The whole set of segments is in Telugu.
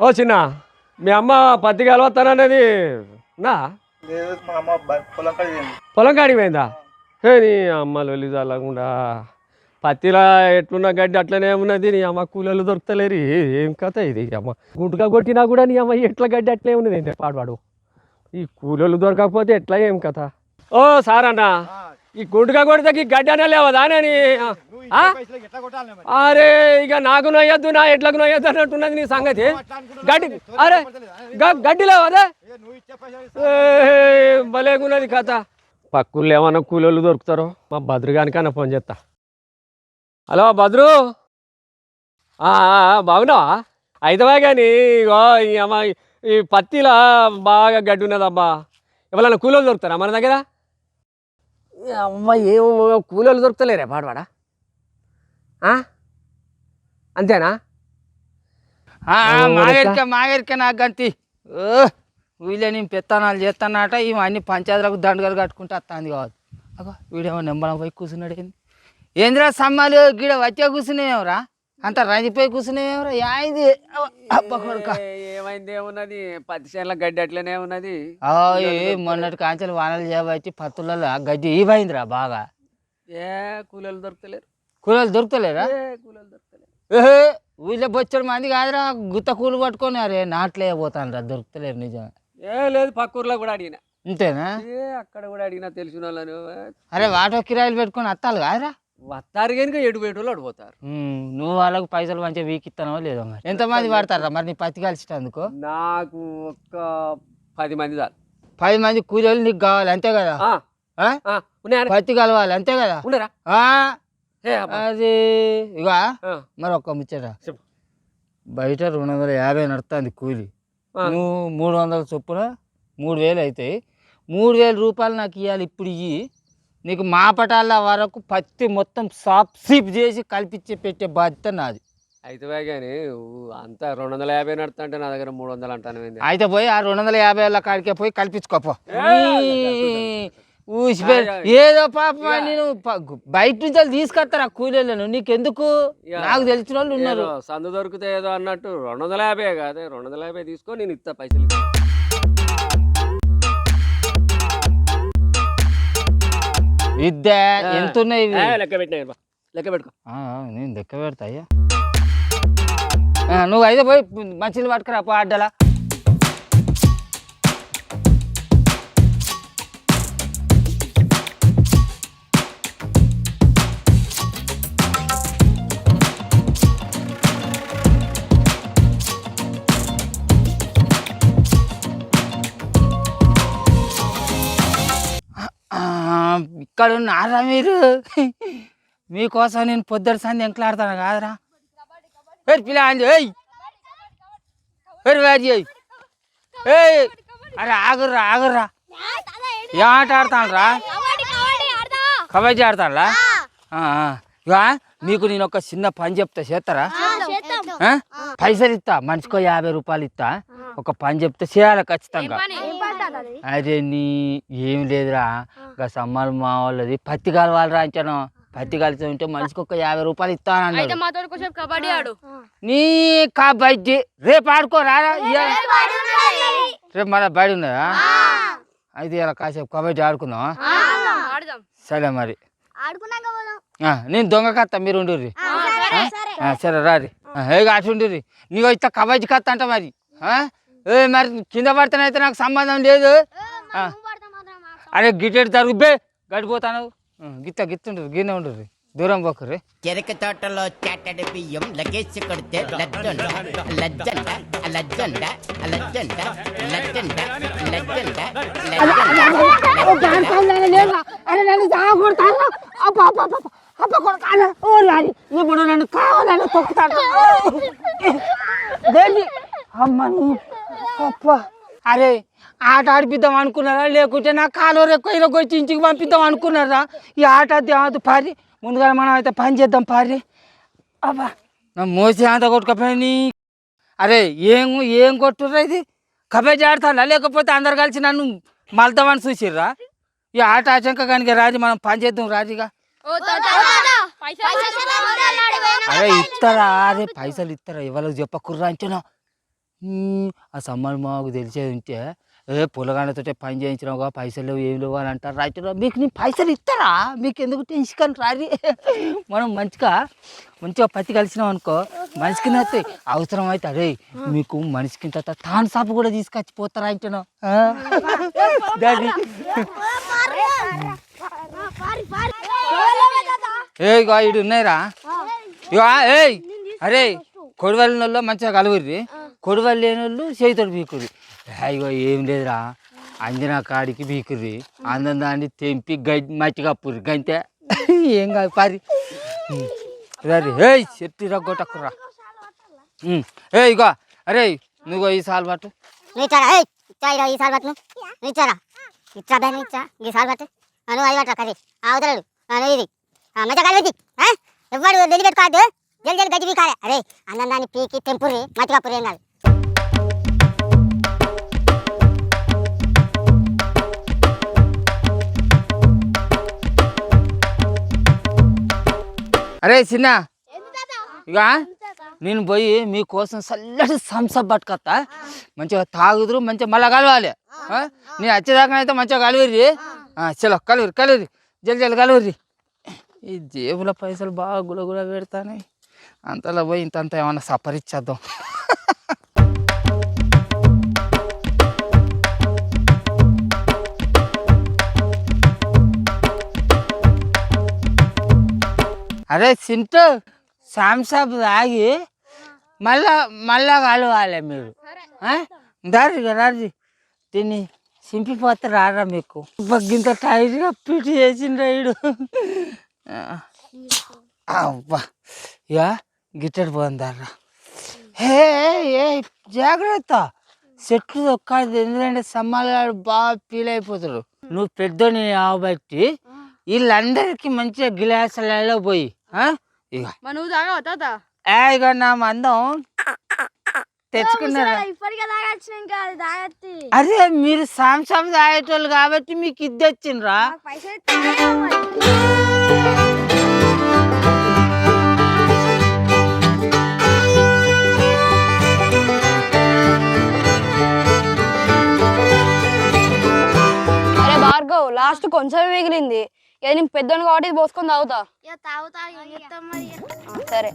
ఓ చిన్న మీ అమ్మ పత్తి కలవస్తానన్నది నా? పొలం కాడికి పోయింది. పొలం కాడికి పోయిందా? ఏ నీ అమ్మ లొల్లి చల్లకుండా పత్తిలా ఎట్లున్న గడ్డి అట్లనే ఉన్నది నీ అమ్మ కూలీలు దొరుకుతలేరు. ఏ- ఏం కథ ఇది అమ్మ? గుంటుగా కొట్టినా కూడా నీ అమ్మ ఎట్లా గడ్డి అట్లే ఉన్నది? ఏంటి పాడువాడు ఈ కూలీలు దొరకకపోతే ఎట్లా ఏం కథ? ఓ సారన్న ఈ గుంటుగా కొడితే ఈ గడ్డి అనే లేవదా అని? అరే ఇక నాకు నొయ్యద్దు నా ఎట్లకు నొయ్యద్దు అన్నట్టున్నది నీ సంగతి. గడ్డి అరే గడ్డి లేవదే? భలేగున్నది కథ. పక్కుళ్ళు ఏమన్నా కూలోళ్ళు దొరుకుతారో? మా భద్రగానికన్నా ఫోన్ చేస్తా హలో భద్రు బాగున్నావా? అయితవా కానీ ఇగో ఈ పత్తిలా బాగా గడ్డి ఉన్నదబ్బా ఎవరన్నా కూలోళ్ళు దొరుకుతారా మన దగ్గర? అమ్మ ఏమో కూలోళ్ళు దొరుకుతలేరే పాడవాడా? ఆ? అంతేనా? మాగరిక మాగరిక నాకు గంతి. వీళ్ళే నేను పెత్తనాలు చేస్తానట ఈమె అన్ని పంచాయతీలకు దండగలు కట్టుకుంటే వస్తుంది కావచ్చు అగో వీడేమో నెంబరం పోయి కూర్చున్నాడు ఏంది? ఏందిరా సమ్మాలు? గిడ వచ్చే కూర్చునేవరా అంత రంజిపోయి కూర్చునేవరా యాయింది అబ్బా కొడుక. ఏ, ఏమైంది? ఏమున్నది? పత్తి చేనుల గడ్డి అట్లనే ఉన్నది. ఏ మొన్నటి కాంచెలు వానలు చేయబట్టి పత్తులలో గడ్డి ఈవైందిరా బాగా. ఏ కూలీలు దొరుకుతలేరు కూలలు దొరుకుతలేరా ఏ కూలీలు ఏహే వీళ్ళ బొచ్చడు మంది కాదురా గుత్త కూలు పట్టుకొని అరే నాట్లే పోతాను రా దొరుకుతలేరు నిజమే ఏ లేదు పక్క ఊర్లో కూడా అడిగిన. అంతేనా ఏ అక్కడ కూడా అడిగినా తెలిసిన వాళ్ళను. అరే వాటో కిరాయిలు పెట్టుకొని వత్తాలు కాదురా. వస్తారు కనుక ఎటు పెట్టులు అడిపోతారు నువ్వు వాళ్ళకు పైసలు మంచిగా వీకిస్తానో లేదో మరి. ఎంతమంది పడతారా మరి నీ పత్తి కలిసినందుకు నాకు ఒక్క పది మంది చాలు. పది మంది కూలీలు నీకు కావాలి అంతే కదా? పత్తి కలవాలి అంతే కదా? ఉండరా. అది ఇక మరి ఒక్క ముచ్చట. బయట రెండు వందల యాభై నడుస్తుంది కూలి. నువ్వు మూడు వందల చొప్పున మూడు వేలు అవుతాయి. మూడు వేల రూపాయలు నాకు ఇవ్వాలి ఇప్పుడు ఇయ్యి. నీకు మా పటాల వరకు పత్తి మొత్తం సాప్ సీప్ చేసి కల్పించి పెట్టే బాధ్యత నాది. అయితే కానీ అంతా రెండు వందల యాభై నడుతా అంటే నా దగ్గర మూడు వందలు అంటాను అయితే పోయి ఆ రెండు వందల యాభై ఏళ్ళ కాడికే పోయి కల్పించుకోపో ఊసిపోయి ఏదో పాప నేను బయట నుంచి వాళ్ళు తీసుకొస్తారా కూలీలను. నీకెందుకు? నాకు తెలిసిన వాళ్ళు ఉన్నారు. ఏదో సందు దొరికితే ఏదో అన్నట్టు రెండు వందల యాభై కాదే రెండు వందల యాభై తీసుకో నేను ఇస్తా పైసలు విద్య ఎంత ఉన్నాయి ఇవి? లెక్క పెట్టినా. లెక్క పెట్టుకో ఆ, నేను లెక్క పెడతా అయ్యా ఆ, నువ్వు అయితే పోయి మంచిలు పట్టుకురా పో అడ్డలా ఇక్కడ ఉన్నారా మీరు? మీకోసం నేను పొద్దుడు సంది ఎంకలాడతాను కాదురా. పేరు పిల్ల అంది ఏయ్ పేరు వేది ఏయ్! ఏయ్! అరే ఆగుర్రా ఆగుర్రా. ఏ ఆట ఆడతాను రా కబడ్డీ ఆడతానులా ఇక మీకు నేను ఒక చిన్న పని చెప్తా చేస్తారా? పైసలు ఇస్తా మనిషికో యాభై రూపాయలు ఇస్తా. ఒక పని చెప్తే చేయాలి ఖచ్చితంగా. అరే నీ ఏం లేదురా. ఇంకా సమ్మర్ మా వాళ్ళది పత్తి కలవాలిరా అంచాను. పత్తి కలిసి ఉంటే మనిషికి ఒక యాభై రూపాయలు కొంచెం కబడ్డీ ఆడు. నీ కబడ్డీ రేపు ఆడుకోరా ఇయ్యాల. రేపు మళ్ళీ బయట ఉన్నదా? అయితే ఇలా కాసేపు కబడ్డీ ఆడుకుందామా? ఆడదాం. సరే మరి. నేను దొంగ కత్తా మీరు ఉండుర్రి. సరే ఆ, సరే. రారి. ఏ అటు ఉండుర్రి. నీకు ఇట్లా కబడ్డీ కత్త అంట మరి? ఏ మరి కింద పడితేనైతే నాకు సంబంధం లేదు. అరే గిట్టెడు తరుగుబే గడిపోతాను. గిత్త గిత్తుండ్రు గిన్నె ఉండ్రి దూరం పోకుర్రి చెరుకు తోటలో చాటడి బియ్యం లగేసి కొడితే లజ్జండ లజ్జండ లజ్జండ లజ్జండ లజ్జండ లజ్జండ ఇప్పుడు నన్ను కావాలని తొక్కుతాను. అమ్మ అరే ఆట ఆడిపిద్దాం అనుకున్నారా లేకుంటే నా కాలు రెక్కువ వచ్చి ఇంటికి పంపిద్దాం అనుకున్నారా ఈ ఆట అది పారి ముందుగా మనం అయితే పని చేద్దాం పారి అబ్బా నా మోసి అంత కొట్టుకపోయి అరే ఏం ఏం కొట్టుర్రా ఇది కబడ్డీ ఆడతానా లేకపోతే అందరు కలిసి నన్ను మల్దామని చూసిర్రా ఈ ఆట ఆచంక కనుక రాజు మనం పని చేద్దాం రాజుగా ఓ తాత పైసలు అరే ఇస్తారా అరే పైసలు ఇస్తారా ఎవరికి చెప్పకుర్రా ఉమ్, ఆ సమ్మర్ మాకు తెలిసేది ఉంటే ఏ పొలగాళ్ళతో పని చేయించినావుగా పైసలు లేవు ఏం లేవు అని అంటారు. రైట్ మీకు నేను పైసలు ఇస్తారా మీకు ఎందుకు టెన్షన్ రారి? మనం మంచిగా మంచిగా పత్తి కలిసినాం అనుకో మనిషికి నత్తాయి అవసరం అయితే అరే మీకు మనిషికి ఇంత తాను సాపు కూడా తీసుకొచ్చి పోతారా అంటున్నావు? ఏ ఇడు ఉన్నాయిరా. ఇగో ఏయ్. అరే కొడవలి వాళ్ళు మంచిగా కలుగుర్రి కొడవలు లేని వాళ్ళు చేతితోటి బీకుర్రి. అయ్యో ఏం లేదురా. అంజనా కాడికి బీకుర్రి. అందం దాన్ని తెంపి గడ్డి మట్టి కప్పుర్రి. గంతే. ఏం కాదు పరి రే ఏయ్ చెట్టు రగ్గొట్టకురా ఏ ఇగో అరే నువ్వు ఈ సాల్ పట్టు. ఇచ్చారా ఇచ్చా ఈ సాల్ పట్టు ఇచ్చారా ఇచ్చా బే ఇచ్చా ఈ సాల్ పట్టు. ఆ, నువ్వు అది పట్టరా కది అవతలడు నువ్వు ఇది. ఆ, మంచిగా కలిపి ఎవ్వడు వెళ్ళి జల్ జల్ గడ్డి పీకాలే. అరే అన్నం దాన్ని పీకి తెంపుర్రి మట్టి కప్పుర్రి ఏం కాదు. అరే చిన్న. ఇక నేను పోయి మీకోసం చల్లటి సంసప్ పట్టుకొస్తా మంచిగా తాగుదురు మంచిగా మళ్ళీ కలవాలి? నేను వచ్చేదాకా అయితే మంచిగా కలువురి చలో కలువురి కలువురి జల్ది జల్ది కలువురి ఈ జేబుల పైసలు బాగా గులగుల పెడతానే అంతలో పోయి ఇంత అంత ఏమన్నా సపరిచ్చేద్దాం అరే సింటూ సాంసాబ్ తాగి మళ్ళా మళ్ళా కలవాలి మీరు? దారి రారి తిని సింపిపోతే రారా మీకు. బగ్గింత టైట్గా పిటి చేసిండ్రా అబ్బా ఇక గిట్టడి పోందారా హే ఏ జాగ్రత్త. చెట్లు ఒక్కది ఎందుకంటే సమ్మాలగాడు బాగా ఫీల్ అయిపోతాడు. నువ్వు పెద్దోని కాబట్టి వీళ్ళందరికీ మంచిగా గిలాసులలో పోయి? ఇక నువ్వు తాగావా తాత? ఏ ఇక నా మందం తెచ్చుకున్నారా? ఇప్పటికే తాగొచ్చిన ఇంకా అది తాగత్తి అరే మీరు సాంసం తాగేటోళ్ళు కాబట్టి మీకు ఇది వచ్చిండ్రా పైసలు అరే భార్గవ్ లాస్ట్ కొంచెం మిగిలింది. ఇక నేను పెద్దోని కాబట్టి పోసుకొని తాగుతా. సరే.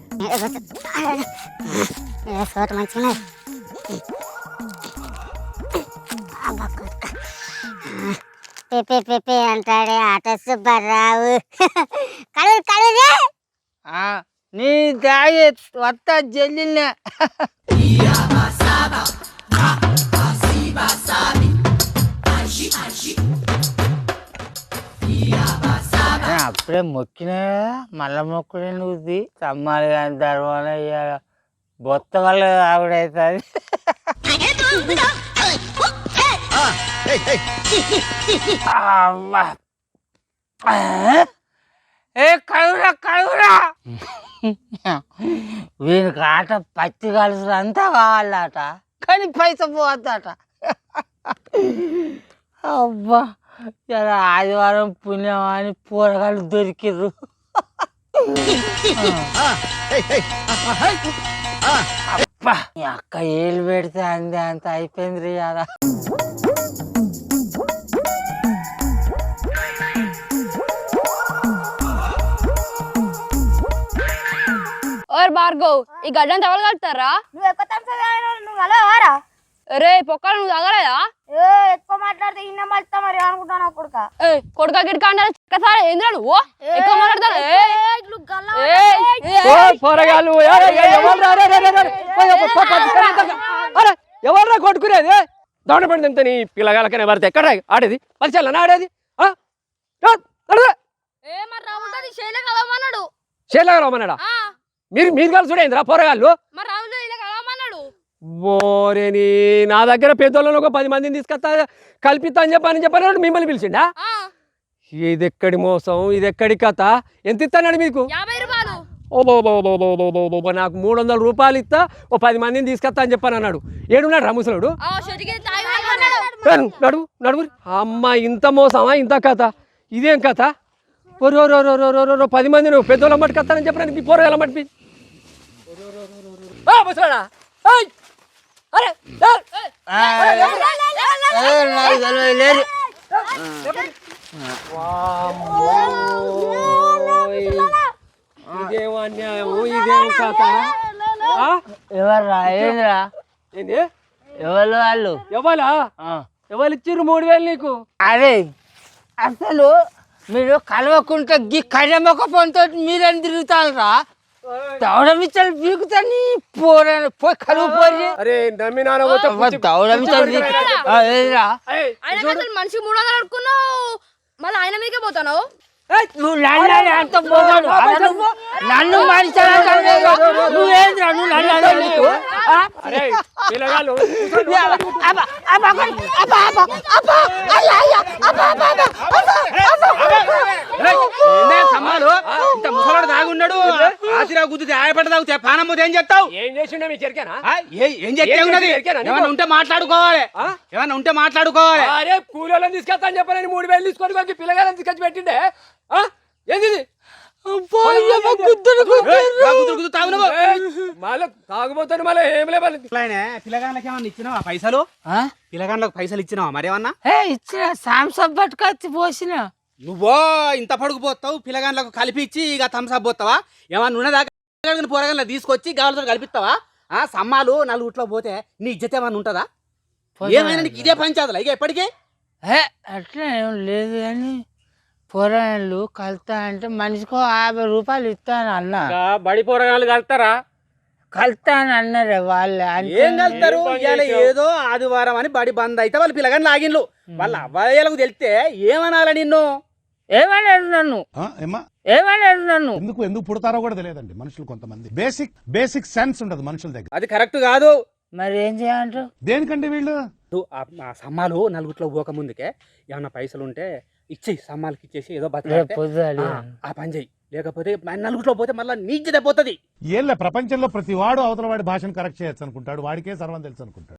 పెపే అంటాడే ఆట సుబ్బారావు. కడు కడుదే నీ తాగి వత్త అప్పుడే మొక్కినా మళ్ళా మొక్కుడే నువ్వుది సమ్మాలి కానీ ధర్మాన బొత్త వల్ల ఆవిడవుతుంది అవ్వా. ఆ? ఏ కడుగురా కడుగురా. వీనికి ఆట పత్తి కలిసి అంతా కావాలట. కానీ పైస పోవద్దట. అబ్బా ఇలా ఆదివారం పుణ్యం అని పూరగాళ్ళు దొరికిర్రు. అబ్బా ఈ అక్క ఏళ్ళు పెడితే అంది అంత అయిపోయింది రీ అలా ఓర్ భార్గవ్ ఈ గడ్డంతా ఎవరు కలుపుతారా నువ్వు ఎక్కువ నువ్వు కలవారా అరే పొక్కలు నువ్వు తగలేదా ఎక్కువ మాట్లాడితే ఇన్న మళ్ళీ మరి అనుకుంటాను కొడుక ఏ కొడుక గిడక అంటే ఒక్కసారి ఏంద్రా నువ్వు ఎక్కువ మాట్లాడతాను పోరగాళ్ళు అరే ఎవర్రా కొట్టుకునేది దౌడ పడింది ఎంత నీ పిల్లగాలకనే పడితే ఎక్కడ ఆడేది పరిచయాలనా ఆడేది శైలగా రమ్మన్నాడా మీరు మీరు కలిసి చూడేందిరా పోరగాళ్ళు మరి రావులే ఓరేని నా దగ్గర పెద్దోళ్ళను ఒక పది మందిని తీసుకొస్తా కల్పిస్తా అని చెప్పని చెప్పని మిమ్మల్ని పిలిచిండా? ఇది ఎక్కడి మోసం ఇది ఎక్కడి కథ? ఎంత ఇస్తానండి మీకు? నాకు మూడు వందల రూపాయలు ఇస్తా ఓ పది మందిని తీసుకొస్తా అని చెప్పాను అన్నాడు. ఏడున్నాడు రాముసలుడు నడువు నడువు అమ్మ ఇంత మోసమా ఇంత కథ? ఇదేం కథ? రో రో రో రో రో పది మంది నువ్వు పెద్దోళ్ళు అమ్మటికి వస్తానని చెప్పాను పోరగాళ్ళ మట్టి ముసలాడా. లేరు ఇదేం అన్యాయము ఇదేం కథ ఎవర్రా ఏంద్రా ఏంది ఎవరు వాళ్ళు ఎవరా ఎవరు ఇచ్చిర్రు మూడు వేలు నీకు అరే అసలు మీరు కలవకుంటే గీ కలమకపోతే మీరని తిరుగుతారా తిరుగుతారా దౌడమిచ్చలు పీకుతాని పోరా పోయి కలువు పోయి అరే పోతే దౌడమిచ్చలు ఏదిరా ఆయన అసలు మనిషికి మూడు వందలు అడుక్కున్నావు మళ్ళీ ఆయన మీకే నువ్వు నన్ను అంత నన్ను మనిషి నువ్వేంద్రా నువ్వు నన్ను? అరే పిల్లగాళ్ళు అబ్బా, అబ్బా, అబ్బా, అబ్బా, అబ్బా, అబ్బా, అయ్యా, అయ్యా, అబ్బా, అబ్బా, అబ్బా, అబ్బా, అబ్బా. సమ్మాలు ఇంత ముసలాడు దాగున్నాడు ఆసిరా గుద్దు ఆయపడ్డ తాగుతే పానం పోతే ఏం చేస్తావు ఏం చేసిండే మీ చెరికేనా ఏ- ఏం ఉన్నది? ఏమన్నా ఉంటే మాట్లాడుకోవాలి ఆ? ఏమన్నా ఉంటే మాట్లాడుకోవాలి అరే కూలీలను తీసుకెళ్తాను చెప్పని మూడు వేలు తీసుకొని కొంచెం పిల్లగాలను తీసుకొచ్చి పెట్టిండే? ఏంది ఇది? అబ్బా, అయ్యా, గుద్దుడు, గుద్దుడు. ఏయ్, రా గుద్దు గుద్దు తాగు నువ్వు. ఏయ్, మళ్ళా ఏం లేవాలి ఇట్లానే పిల్లగాళ్ళకి ఏమన్నా ఇచ్చినావా పైసలు? ఆ? పిల్లగాళ్ళకి పైసలు ఇచ్చినావా మరేమన్నా ఏ ఇచ్చిన సాంసప్ పట్టుకొచ్చి పోసిన. నువ్వో ఇంత పడుకు పోతావు పిల్లగాళ్ళకు కలిపి ఇచ్చి ఇక థమ్స్అప్ పోతావా? ఏమన్నా ఉన్నదాకా పోరగాళ్ళ తీసుకొచ్చి గాలితో కలిపిస్తావా? ఆ సమ్మాలు నలుగుట్లో పోతే నీ ఇజ్జత ఏమన్నా ఉంటుందా? ఏమైనా నీకు ఇదే పంచాదులా ఇక ఎప్పటికీ? ఏ అట్లా ఏం లేదు కానీ పొరాళ్ళు కలుతా అంటే మనిషికో యాభై రూపాయలు ఇస్తాను అన్న. బడి పోరగాళ్ళు కలుతారా? కలుతాను అన్నారే వాళ్ళే. అంటే ఏం కలుతారు ఇవాళ ఏదో ఆదివారం అని బడి బంద్ అయితే వాళ్ళు పిల్లగాని లాగిన్లు. వాళ్ళ అబ్బాయిలకు తెలిస్తే ఏమనాల నిన్ను? ఏమన్నారు నన్ను? ఏమన్నారు నన్ను? ఎందుకు ఎందుకు పుడతారో కూడా తెలియదండి మనుషులు కొంతమంది. బేసిక్ బేసిక్ సెన్స్ ఉండదు మనుషుల దగ్గర. అది కరెక్ట్ కాదు. మరి ఏం చేయంటారు దేనికండి వీళ్ళు? సమ్మాలు నలుగుట్లో పోక ముందుకే ఏమన్నా పైసలు ఉంటే ఇచ్చేయి సమ్మాలకి ఇచ్చేసి ఏదో బతికి ఆ పని చెయ్యి. లేకపోతే మన నలుగుట్లో పోతే మళ్ళీ నీజ్జత పోతుంది ఏళ్ళ ప్రపంచంలో ప్రతి వాడు అవతల వాడి భాషను కరెక్ట్ చేయొచ్చు అనుకుంటాడు వాడికే సర్వం తెలుసు అనుకుంటాడు.